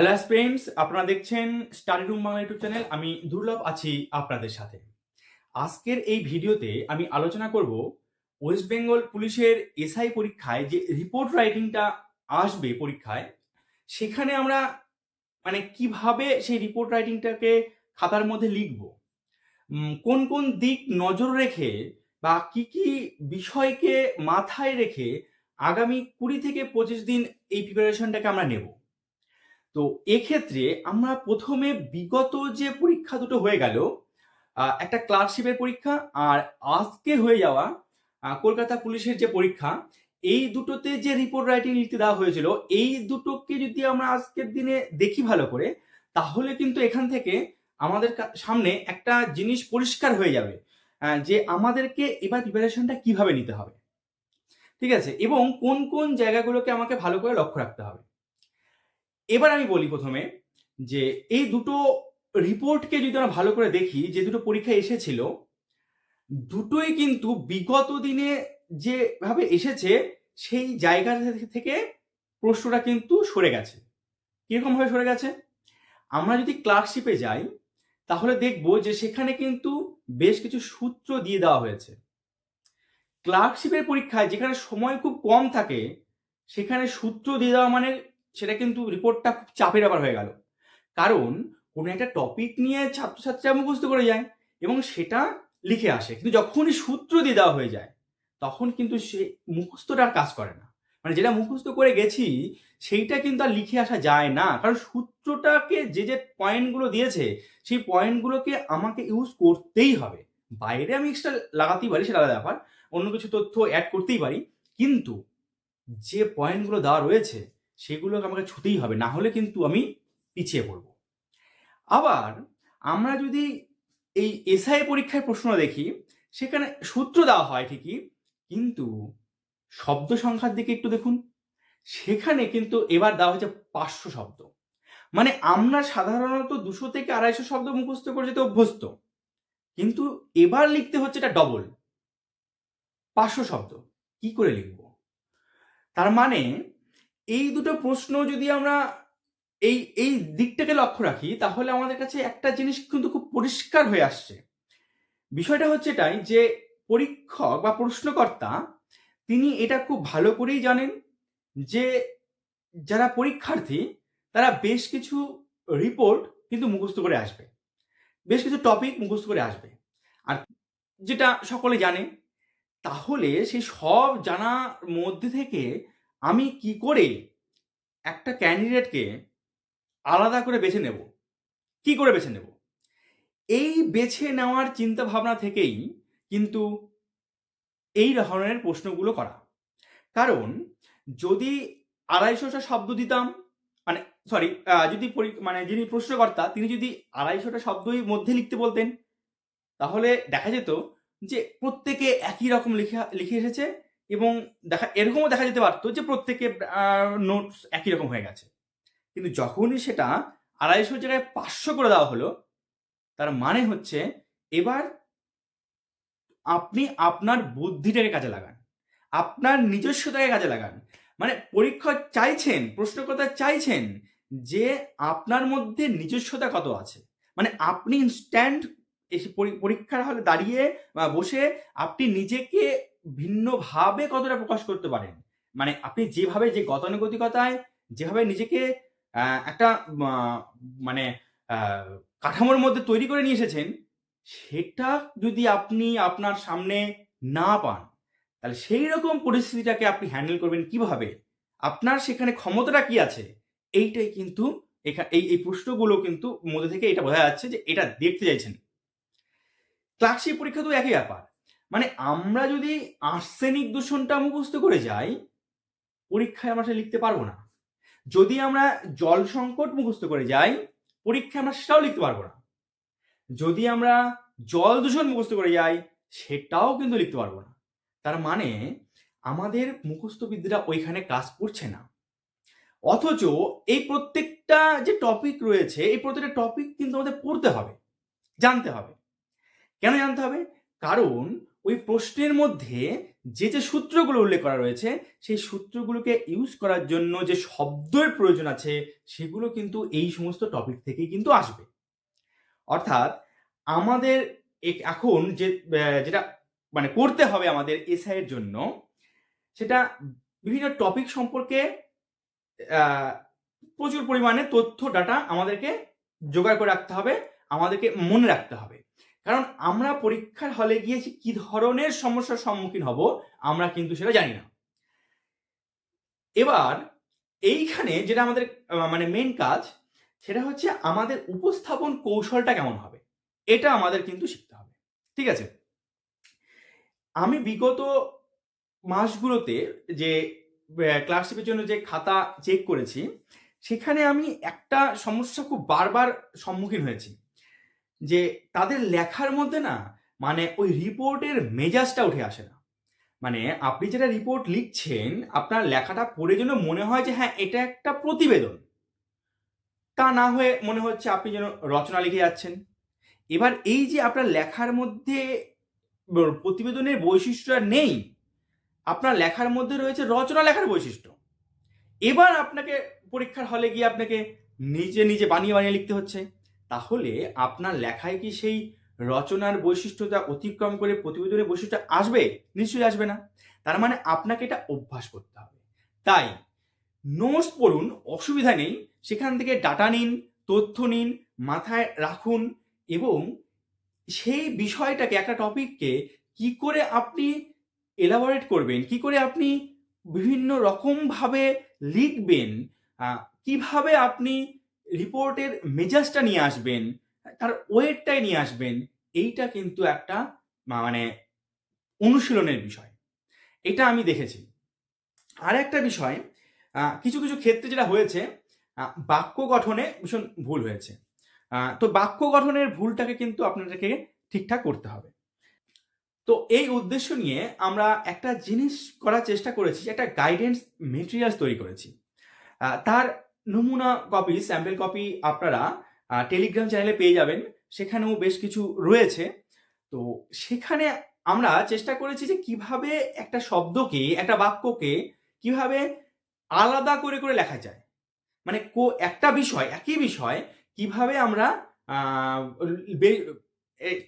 Hello friends আপনারা দেখছেন study room Bangla YouTube channel আমি দুর্লভ আছি আপনাদের সাথে। আজকের এই ভিডিওতে আমি আলোচনা করব ওয়েস্ট বেঙ্গল পুলিশের এসআই পরীক্ষায় যে রিপোর্ট রাইটিংটা আসবে পরীক্ষায়, সেখানে আমরা মানে কীভাবে সেই রিপোর্ট রাইটিংটাকে খাতার মধ্যে লিখব? কোন কোন দিক নজর রেখে বা কি কি বিষয়কে মাথায় রেখে আগামী কুড়ি থেকে পঁচিশ দিন এই প্রিপারেশনটাকে আমরা নেব? তো এক্ষেত্রে আমরা প্রথমে বিগত যে পরীক্ষা দুটো হয়ে গেল একটা ক্লার্কশিপের পরীক্ষা আর আজকে হয়ে যাওয়া কলকাতা পুলিশের যে পরীক্ষা, এই দুটোতে যে রিপোর্ট রাইটিং লিখতে দেওয়া হয়েছিল, এই দুটোকে যদি আমরা আজকের দিনে দেখি ভালো করে, তাহলে কিন্তু এখান থেকে আমাদের সামনে একটা জিনিস পরিষ্কার হয়ে যাবে যে আমাদেরকে এবার প্রিপারেশনটা কীভাবে নিতে হবে। ঠিক আছে? এবং কোন কোন জায়গাগুলোকে আমাকে ভালো করে লক্ষ্য রাখতে হবে। এবার আমি বলি প্রথমে যে এই দুটো রিপোর্টকে যদি আমরা ভালো করে দেখি, যে দুটো পরীক্ষা এসেছিল, দুটোই কিন্তু বিগত দিনে যেভাবে এসেছে, সেই জায়গা থেকে প্রশ্নটা কিন্তু সরে গেছে। কীরকমভাবে সরে গেছে? আমরা যদি ক্লার্কশিপে যাই, তাহলে দেখব যে সেখানে কিন্তু বেশ কিছু সূত্র দিয়ে দেওয়া হয়েছে। ক্লার্কশিপের পরীক্ষায় যেখানে সময় খুব কম থাকে, সেখানে সূত্র দিয়ে দেওয়া মানে সেটা কিন্তু রিপোর্টটা খুব চাপের ব্যাপার হয়ে গেল। কারণ কোনো একটা টপিক নিয়ে ছাত্রছাত্রীরা মুখস্থ করে যায় এবং সেটা লিখে আসে। কিন্তু যখনই সূত্র দিয়ে দেওয়া হয়ে যায়, তখন কিন্তু সে মুখস্থটা আর কাজ করে না। মানে যেটা মুখস্থ করে গেছি, সেইটা কিন্তু আর লিখে আসা যায় না। কারণ সূত্রটাকে যে যে পয়েন্টগুলো দিয়েছে, সেই পয়েন্টগুলোকে আমাকে ইউজ করতেই হবে। বাইরে আমি এক্সট্রা লাগাতেই পারি, সেটা আলাদা ব্যাপার। অন্য কিছু তথ্য অ্যাড করতেই পারি। কিন্তু যে পয়েন্টগুলো দেওয়া রয়েছে সেগুলোকে আমাকে ছুতেই হবে, না হলে কিন্তু আমি পিছিয়ে পড়ব। আবার আমরা যদি এই এসআই পরীক্ষার প্রশ্ন দেখি, সেখানে সূত্র দেওয়া হয় ঠিকই, কিন্তু শব্দ সংখ্যার দিকে একটু দেখুন। সেখানে কিন্তু এবার দেওয়া হয়েছে পাঁচশো শব্দ। মানে আমরা সাধারণত দুশো থেকে আড়াইশো শব্দ মুখস্থ করে যেতে অভ্যস্ত, কিন্তু এবার লিখতে হচ্ছে এটা ডবল পাঁচশো শব্দ। কি করে লিখব? তার মানে এই দুটো প্রশ্ন যদি আমরা এই এই দিকটাকে লক্ষ্য রাখি, তাহলে আমাদের কাছে একটা জিনিস কিন্তু খুব পরিষ্কার হয়ে আসছে। বিষয়টা হচ্ছে এটাই যে পরীক্ষক বা প্রশ্নকর্তা, তিনি এটা খুব ভালো করেই জানেন যে যারা পরীক্ষার্থী, তারা বেশ কিছু রিপোর্ট কিন্তু মুখস্থ করে আসবে। বেশ কিছু টপিক মুখস্থ করে আসবে। আর যেটা সকলে জানে, তাহলে সেই সব জানার মধ্যে থেকে আমি কি করে একটা ক্যান্ডিডেটকে আলাদা করে বেছে নেব? কি করে বেছে নেব? এই বেছে নেওয়ার চিন্তা ভাবনা থেকেই কিন্তু এই ধরনের প্রশ্নগুলো করা। কারণ যদি আড়াইশোটা শব্দ দিতাম মানে সরি যদি মানে যিনি প্রশ্নকর্তা, তিনি যদি আড়াইশোটা শব্দই মধ্যে লিখতে বলতেন, তাহলে দেখা যেত যে প্রত্যেকে একই রকম লিখে লিখে এসেছে এবং দেখা, এরকমও দেখা যেতে পারতো যে প্রত্যেকে নোটস একই রকম হয়ে গেছে। কিন্তু যখনই সেটা আড়াইশোর জায়গায় পাঁচশো করে দেওয়া হলো, তার মানে হচ্ছে এবার আপনি আপনার বুদ্ধিটাকে কাজে লাগান। আপনার নিজস্বতাকে কাজে লাগান। মানে পরীক্ষা চাইছেন, প্রশ্নকর্তা চাইছেন যে আপনার মধ্যে নিজস্বতা কত আছে? মানে আপনি ইনস্ট্যান্ট এসে পরী- পরীক্ষার হলে দাঁড়িয়ে বসে আপনি নিজেকে ভিন্নভাবে কতটা প্রকাশ করতে পারেন? মানে আপনি যেভাবে যে গতানুগতিকতায়, যেভাবে নিজেকে একটা মানে কাঠামোর মধ্যে তৈরি করে নিয়ে এসেছেন, সেটা যদি আপনি আপনার সামনে না পান, তাহলে সেই রকম পরিস্থিতিটাকে আপনি হ্যান্ডেল করবেন কীভাবে? আপনার সেখানে ক্ষমতাটা কি আছে? এইটাই কিন্তু এই এই প্রশ্নগুলো কিন্তু মধ্যে থেকে এটা বোঝা যাচ্ছে যে এটা দেখতে চাইছেন। ক্লার্কশিপ পরীক্ষা তো একই ব্যাপার। মানে আমরা যদি আর্সেনিক দূষণটা মুখস্থ করে যাই, পরীক্ষায় আমরা সেটা লিখতে পারব না। যদি আমরা জল সংকট মুখস্থ করে যাই, পরীক্ষায় আমরা সেটাও লিখতে পারব না। যদি আমরা জল দূষণ মুখস্থ করে যাই, সেটাও কিন্তু লিখতে পারব না। তার মানে আমাদের মুখস্থ বিদ্যাটা ওইখানে কাজ করছে না। অথচ এই প্রত্যেকটা যে টপিক রয়েছে, এই প্রত্যেকটা টপিক কিন্তু আমাদের পড়তে হবে, জানতে হবে। কেন জানতে হবে? কারণ ওই প্রশ্নের মধ্যে যে যে সূত্রগুলো উল্লেখ করা রয়েছে, সেই সূত্রগুলোকে ইউজ করার জন্য যে শব্দের প্রয়োজন আছে, সেগুলো কিন্তু এই সমস্ত টপিক থেকেই কিন্তু আসবে। অর্থাৎ আমাদের এখন যে যেটা মানে করতে হবে আমাদের এসআই এর জন্য, সেটা বিভিন্ন টপিক সম্পর্কে প্রচুর পরিমাণে তথ্য ডাটা আমাদেরকে জোগাড় করে রাখতে হবে, আমাদেরকে মনে রাখতে হবে। কারণ আমরা পরীক্ষার হলে গিয়েছি কি ধরনের সমস্যার সম্মুখীন হব, আমরা কিন্তু সেটা জানি না। এবার এইখানে যেটা আমাদের মানে মেন কাজ, সেটা হচ্ছে আমাদের উপস্থাপন কৌশলটা কেমন হবে? এটা আমাদের কিন্তু শিখতে হবে। ঠিক আছে? আমি বিগত মাসগুলোতে যে ক্লাসশিপের জন্য যে খাতা চেক করেছি, সেখানে আমি একটা সমস্যা খুব বারবার সম্মুখীন হয়েছি। যে তাদের লেখার মধ্যে না মানে ওই রিপোর্টের মেজাজটা উঠে আসে না। মানে আপনি যেটা রিপোর্ট লিখছেন, আপনার লেখাটা পড়ে যেন মনে হয় যে হ্যাঁ এটা একটা প্রতিবেদন। তা না হয়ে মনে হচ্ছে আপনি যেন রচনা লিখে যাচ্ছেন। এবার এই যে আপনার লেখার মধ্যে প্রতিবেদনের বৈশিষ্ট্যটা নেই, আপনার লেখার মধ্যে রয়েছে রচনা লেখার বৈশিষ্ট্য। এবার আপনাকে পরীক্ষার হলে গিয়ে আপনাকে নিজে নিজে বানিয়ে বানিয়ে লিখতে হচ্ছে। তাহলে আপনার লেখায় কি সেই রচনার বৈশিষ্ট্যটা অতিক্রম করে প্রতিবেদনের বৈশিষ্ট্য আসবে? নিশ্চয়ই আসবে না। তার মানে আপনাকে এটা অভ্যাস করতে হবে। তাই নোটস পড়ুন, অসুবিধা নেই। সেখান থেকে ডাটা নিন, তথ্য নিন, মাথায় রাখুন এবং সেই বিষয়টাকে, একটা টপিককে কি করে আপনি এলাবোরেট করবেন, কি করে আপনি বিভিন্ন রকমভাবে লিখবেন কীভাবে আপনি রিপোর্টের মেজাজটা নিয়ে আসবেন, তার ওয়েটটাই নিয়ে আসবেন, এইটা কিন্তু একটা মানে অনুশীলনের বিষয়। এটা আমি দেখেছি। আর একটা বিষয় কিছু কিছু ক্ষেত্রে যেটা হয়েছে বাক্য গঠনে ভীষণ ভুল হয়েছে। তো বাক্য গঠনের ভুলটাকে কিন্তু আপনাদেরকে ঠিকঠাক করতে হবে। তো এই উদ্দেশ্য নিয়ে আমরা একটা জিনিস করার চেষ্টা করেছি, একটা গাইডেন্স মেটেরিয়ালস তৈরি করেছি। তার নমুনা কপি স্যাম্পল কপি আপনারা টেলিগ্রাম চ্যানেলে পেয়ে যাবেন। সেখানেও বেশ কিছু রয়েছে। তো সেখানে আমরা চেষ্টা করেছি যে কীভাবে একটা শব্দকে, একটা বাক্যকে কীভাবে আলাদা করে করে লেখা যায়। মানে কো, একটা বিষয়, একই বিষয় কীভাবে আমরা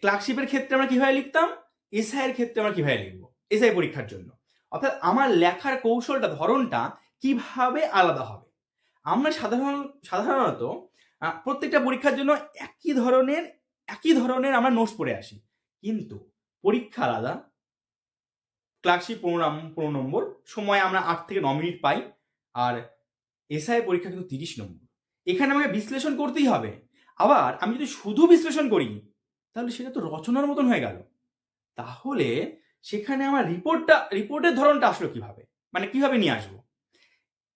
ক্লার্কশিপের ক্ষেত্রে আমরা কীভাবে লিখতাম? এসআই এর ক্ষেত্রে আমরা কীভাবে লিখব? এসআই পরীক্ষার জন্য। অর্থাৎ আমার লেখার কৌশলটা, ধরনটা কীভাবে আলাদা হবে? আমরা সাধারণ, সাধারণত প্রত্যেকটা পরীক্ষার জন্য একই ধরনের একই ধরনের আমরা নোটস পড়ে আসি। কিন্তু পরীক্ষা আলাদা ক্লার্কশিপ পনেরো পনেরো নম্বর, সময় আমরা আট থেকে ন মিনিট পাই, আর এসআই পরীক্ষা কিন্তু তিরিশ নম্বর। এখানে আমাকে বিশ্লেষণ করতেই হবে। আবার আমি যদি শুধু বিশ্লেষণ করি, তাহলে সেটা তো রচনার মতন হয়ে গেল। তাহলে সেখানে আমার রিপোর্টটা রিপোর্টের ধরনটা আসলো কীভাবে? মানে কীভাবে নিয়ে আসব?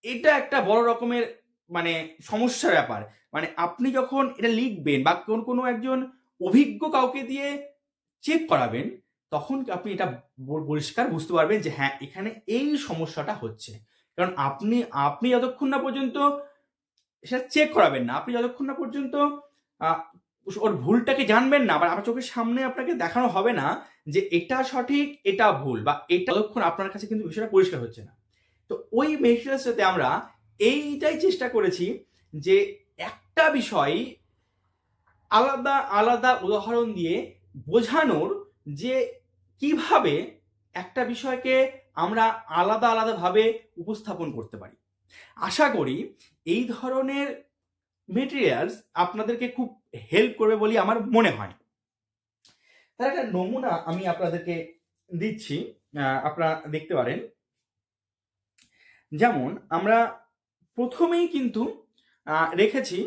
এটা একটা বড় রকমের মানে সমস্যার ব্যাপার। মানে আপনি যখন এটা লিখবেন বা কোন, কোনো একজন অভিজ্ঞ কাউকে দিয়ে চেক করাবেন, তখন আপনি এটা পরিষ্কার বুঝতে পারবেন যে হ্যাঁ এখানে এই সমস্যাটা হচ্ছে। কারণ আপনি আপনি যতক্ষণ না পর্যন্ত সেটা চেক করাবেন না, আপনি যতক্ষণ না পর্যন্ত ওর ভুলটাকে জানবেন না বা আমার চোখের সামনে আপনাকে দেখানো হবে না যে এটা সঠিক, এটা ভুল বা এটা ততক্ষণ আপনার কাছে কিন্তু বিষয়টা পরিষ্কার হচ্ছে না। তো ওই মেটেরিয়ালসটাতে আমরা এইটাই চেষ্টা করেছি যে একটা বিষয় আলাদা আলাদা উদাহরণ দিয়ে বোঝানোর যে কীভাবে একটা বিষয়কে আমরা আলাদা, আলাদাভাবে উপস্থাপন করতে পারি। আশা করি এই ধরনের মেটেরিয়ালস আপনাদেরকে খুব হেল্প করবে বলে আমার মনে হয়। তার একটা নমুনা আমি আপনাদেরকে দিচ্ছি। আপনারা দেখতে পারেন। যেমন আমরা প্রথমেই কিন্তু রেখেছি,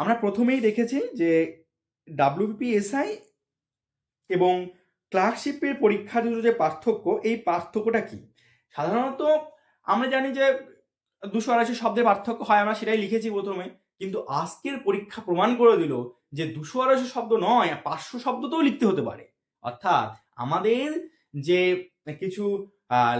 আমরা প্রথমেই রেখেছি যে ডাব্লিউপিএসআই এবং ক্লার্কশিপের পরীক্ষার জন্য যে পার্থক্য, এই পার্থক্যটা কি? সাধারণত আমরা জানি যে দুশো আড়াইশো শব্দের পার্থক্য হয়, আমরা সেটাই লিখেছি প্রথমে, কিন্তু আজকের পরীক্ষা প্রমাণ করে দিল যে দুশো আড়াইশো শব্দ নয় পাঁচশো শব্দতেও লিখতে হতে পারে। অর্থাৎ আমাদের যে কিছু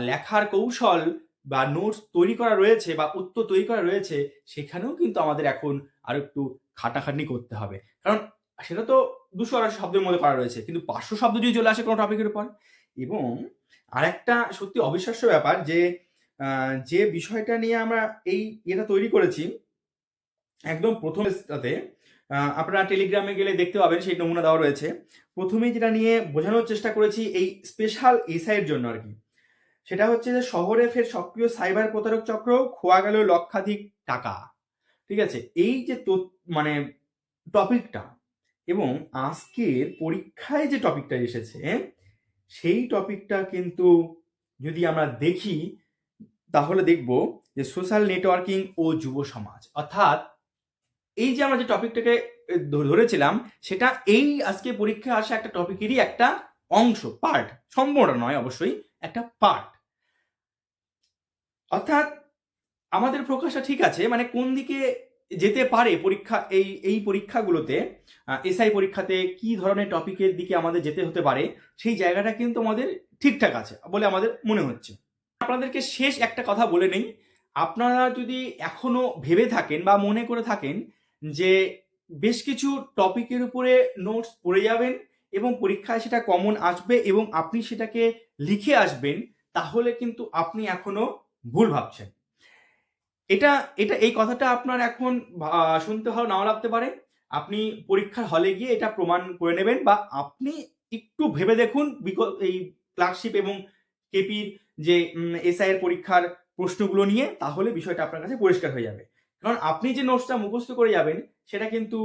লেখার কৌশল বা নোটস তৈরি করা রয়েছে বা উত্তর তৈরি করা রয়েছে, সেখানেও কিন্তু আমাদের এখন আরও একটু খাটাখাটনি করতে হবে। কারণ সেটা তো দুশো আড়াইশো শব্দের মধ্যে করা রয়েছে, কিন্তু পাঁচশো শব্দ যদি চলে আসে কোনো টপিকের উপর। এবং আরেকটা সত্যি অবিশ্বাস্য ব্যাপার যে যে বিষয়টা নিয়ে আমরা এই এটা তৈরি করেছি, একদম প্রথম তাতে আপনারা টেলিগ্রামে গেলে দেখতে পাবেন সেই নমুনা দেওয়া রয়েছে। প্রথমেই যেটা নিয়ে বোঝানোর চেষ্টা করেছি এই স্পেশাল এসআইয়ের জন্য আর কি। সেটা হচ্ছে যে শহরে ফের সক্রিয় সাইবার প্রতারক চক্র, খোয়া গেল লক্ষাধিক টাকা। ঠিক আছে? এই যে মানে টপিকটা এবং আজকের পরীক্ষায় যে টপিকটা এসেছে, সেই টপিকটা কিন্তু যদি আমরা দেখি, তাহলে দেখব যে সোশ্যাল নেটওয়ার্কিং ও যুব সমাজ। অর্থাৎ এই যে আমরা যে টপিকটাকে ধরেছিলাম, সেটা এই আজকে পরীক্ষায় আসা একটা টপিকেরই একটা অংশ পার্ট সম্পূর্ণ নয়, অবশ্যই একটা পার্ট অর্থাৎ আমাদের প্রকাশটা ঠিক আছে মানে কোন দিকে যেতে পারে পরীক্ষা, এই এই পরীক্ষাগুলোতে এসআই পরীক্ষাতে কি ধরনের টপিকের দিকে আমাদের যেতে হতে পারে, সেই জায়গাটা কিন্তু আমাদের ঠিকঠাক আছে বলে আমাদের মনে হচ্ছে। আপনাদেরকে শেষ একটা কথা বলে নেই, আপনারা যদি এখনও ভেবে থাকেন বা মনে করে থাকেন যে বেশ কিছু টপিকের উপরে নোটস পড়ে যাবেন এবং পরীক্ষায় সেটা কমন আসবে এবং আপনি সেটাকে লিখে আসবেন, তাহলে কিন্তু আপনি এখনও ভুল ভাবছেন। এটা এটা, এই কথাটা আপনার এখন শুনতে ভালো নাও লাগতে পারে। আপনি পরীক্ষার হলে গিয়ে এটা প্রমাণ করে নেবেন বা আপনি একটু ভেবে দেখুন এই ক্লার্কশিপ এবং কেপির যে এসআই এর পরীক্ষার প্রশ্নগুলো নিয়ে, তাহলে বিষয়টা আপনার কাছে পরিষ্কার হয়ে যাবে। কারণ আপনি যে নোটসটা মুখস্থ করে যাবেন, সেটা কিন্তু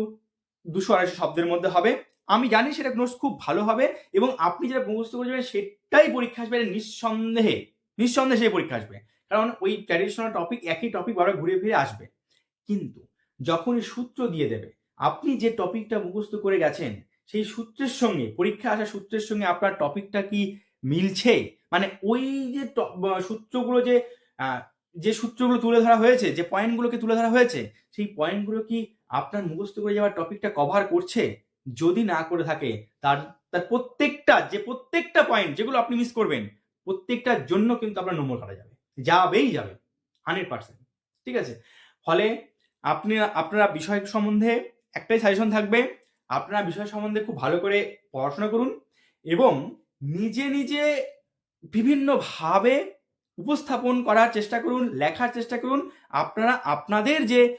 দুশো আড়াইশো শব্দের মধ্যে হবে। আমি জানি সেটা নোটস খুব ভালো হবে এবং আপনি যেটা মুখস্থ করে যাবেন, সেটাই পরীক্ষা আসবে, নিঃসন্দেহে নিঃসন্দেহে সেই পরীক্ষা আসবে। কারণ ওই ট্র্যাডিশনাল টপিক একই টপিক বারবার ঘুরে ফিরে আসবে। কিন্তু যখনই সূত্র দিয়ে দেবে, আপনি যে টপিকটা মুখস্থ করে গেছেন, সেই সূত্রের সঙ্গে, পরীক্ষা আসা সূত্রের সঙ্গে আপনার টপিকটা কি মিলছে? মানে ওই যে সূত্রগুলো যে যে সূত্রগুলো তুলে ধরা হয়েছে, যে পয়েন্টগুলোকে তুলে ধরা হয়েছে, সেই পয়েন্টগুলো কি আপনার মুখস্থ করে যাওয়ার টপিকটা কভার করছে? যদি না করে থাকে, তার তার প্রত্যেকটা, যে প্রত্যেকটা পয়েন্ট যেগুলো আপনি মিস করবেন, প্রত্যেকটার জন্য কিন্তু আপনার নম্বর কাটা যাবে। যাবেই যাবে হান্ড্রেড পার্সেন্ট ঠিক আছে? ফলে আপনি, আপনারা বিষয় সম্বন্ধে একটাই সাজেশন থাকবে, আপনারা বিষয় সম্বন্ধে খুব ভালো করে পড়াশোনা করুন এবং নিজে নিজে বিভিন্নভাবে উপস্থাপন করার চেষ্টা করুন, লেখার চেষ্টা করুন। আপনারা, আপনাদের যে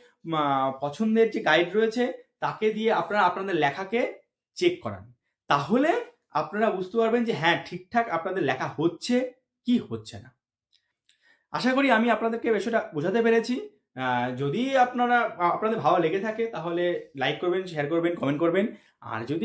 পছন্দের যে গাইড রয়েছে, তাকে দিয়ে আপনারা আপনাদের লেখাকে চেক করান। তাহলে আপনারা বুঝতে পারবেন যে হ্যাঁ ঠিকঠাক আপনাদের লেখা হচ্ছে, কি হচ্ছে না। আশা করি আমি আপনাদেরকে বিষয়টা বোঝাতে পেরেছি। যদি আপনারা আপনাদের ভালো লেগে থাকে, তাহলে লাইক করবেন শেয়ার করবেন কমেন্ট করবেন। আর যদি